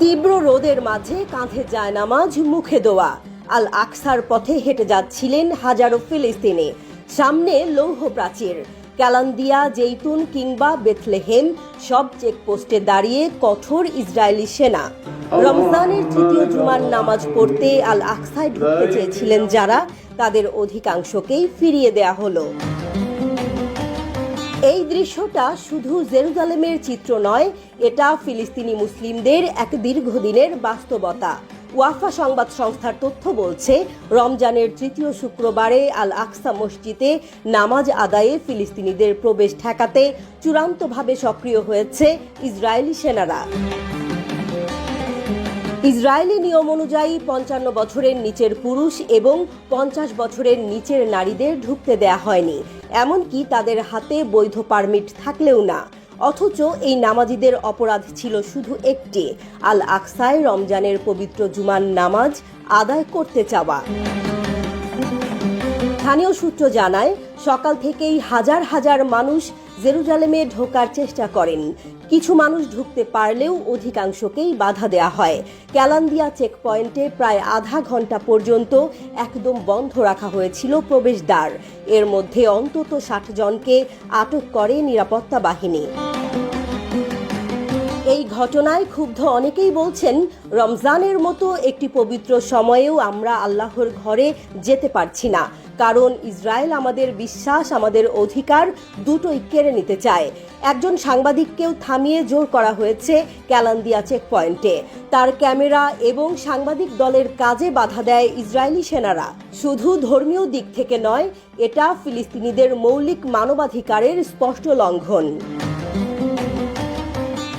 তীব্র রোদের মাঝে কাঁধে যায় নামাজ, মুখে দোয়া। আল আকসার পথে হেঁটে যাচ্ছিলেন হাজারো ফিলিস্তিনি। সামনে লৌহ প্রাচীর। ক্যালান্দিয়া জেইতুন কিংবা বেথলেহেম সব চেকপোস্টে দাঁড়িয়ে কঠোর ইসরায়েলি সেনা। রমজানের তৃতীয় জুমার নামাজ পড়তে আল আকসায় ঢুকতে চেয়েছিলেন যারা, তাদের অধিকাংশকেই ফিরিয়ে দেয়া হলো। এই দৃশ্যটা শুধু জেরুজালেমের চিত্র নয়, এটা ফিলিস্তিনি মুসলিমদের এক দীর্ঘদিনের বাস্তবতা। ওয়াফা সংবাদ সংস্থার তথ্য বলছে, রমজানের তৃতীয় শুক্রবারে আল আকসা মসজিদে নামাজ আদায়ে ফিলিস্তিনিদের প্রবেশ ঠেকাতে চূড়ান্তভাবে সক্রিয় হয়েছে ইসরায়েলি সেনারা। ইসরায়েলি নিয়ম অনুযায়ী পঞ্চান্ন বছরের নিচের পুরুষ এবং পঞ্চাশ বছরের নিচের নারীদের ঢুকতে দেয়া হয়নি। এমনকি তাদের হাতে বৈধ পারমিট থাকলেও না। অথচ এই নামাজিদের অপরাধ ছিল শুধু একটি। আল আকসায় রমজানের পবিত্র জুমান নামাজ আদায় করতে চাওয়া। স্থানীয় সূত্র জানায়, সকাল থেকেই হাজার হাজার মানুষ জেরুজালেমে ঢোকার চেষ্টা করেন। কিছু মানুষ ঢুকতে পারলেও অধিকাংশকেই বাধা দেয়া হয়। ক্যালান্দিয়া চেকপয়েন্টে প্রায় আধা ঘণ্টা পর্যন্ত একদম বন্ধ রাখা হয়েছিল প্রবেশদ্বার। এর মধ্যে অন্তত ষাট জনকে আটক করে নিরাপত্তা বাহিনী। ঘটনায় ক্ষুব্ধ অনেকেই বলছেন, রমজানের মতো একটি পবিত্র সময়েও আমরা আল্লাহর ঘরে যেতে পারছি না। কারণ ইসরায়েল আমাদের বিশ্বাস, আমাদের অধিকার দুটোই কেড়ে নিতে চায়। একজন সাংবাদিককেও থামিয়ে জোর করা হয়েছে ক্যালান্দিয়া চেকপয়েন্টে তার ক্যামেরা এবং সাংবাদিক দলের কাজে বাধা দেয় ইসরায়েলি সেনারা। শুধু ধর্মীয় দিক থেকে নয়, এটা ফিলিস্তিনিদের মৌলিক মানবাধিকারের স্পষ্ট লঙ্ঘন।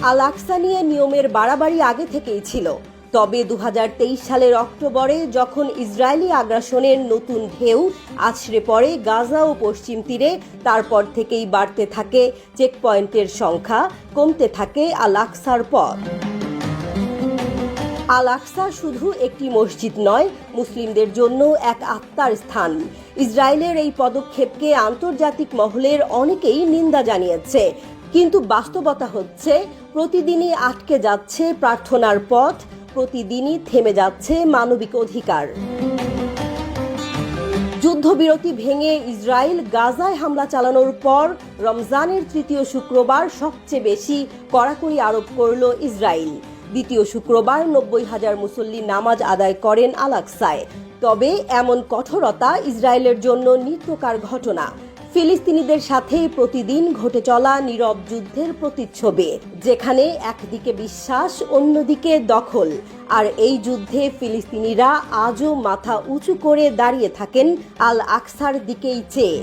আল আকসা নিয়ে নিয়মের বাড়াবাড়ি আগে থেকেই ছিল। তবে দু হাজার তেইশ সালের অক্টোবরে যখন ইসরায়েলি আগ্রাসনের নতুন ঢেউ আছড়ে পড়ে গাজা ও পশ্চিম তীরে, তারপর থেকেই বাড়তে থাকে চেকপয়েন্টের সংখ্যা, কমতে থাকে আল আকসার পথ শুধু একটি মসজিদ নয়, মুসলিমদের জন্য এক আত্মার স্থান। ইসরায়েলের এই পদক্ষেপকে আন্তর্জাতিক মহলের অনেকেই নিন্দা জানিয়েছে। কিন্তু বাস্তবতা হচ্ছে, প্রতিদিনই আটকে যাচ্ছে প্রার্থনার পথ, প্রতিদিনই থেমে যাচ্ছে মানবিক অধিকার। যুদ্ধবিরতি ভেঙে ইসরায়েল গাজায় হামলা চালানোর পর রমজানের তৃতীয় শুক্রবার সবচেয়ে বেশি কড়াকড়ি আরোপ করল ইসরায়েল। দ্বিতীয় শুক্রবার নব্বই হাজার মুসল্লি নামাজ আদায় করেন আলাকসায় তবে এমন কঠোরতা ইসরায়েলের জন্য নিত্যকার ঘটনা। ফিলিস্তিনিদের সাথে প্রতিদিন ঘটে চলা নীরব যুদ্ধের প্রতিচ্ছবি, যেখানে একদিকে বিশ্বাস, অন্যদিকে দখল। আর এই যুদ্ধে ফিলিস্তিনিরা আজও মাথা উঁচু করে দাঁড়িয়ে থাকেন আল আকসার দিকেই চেয়ে।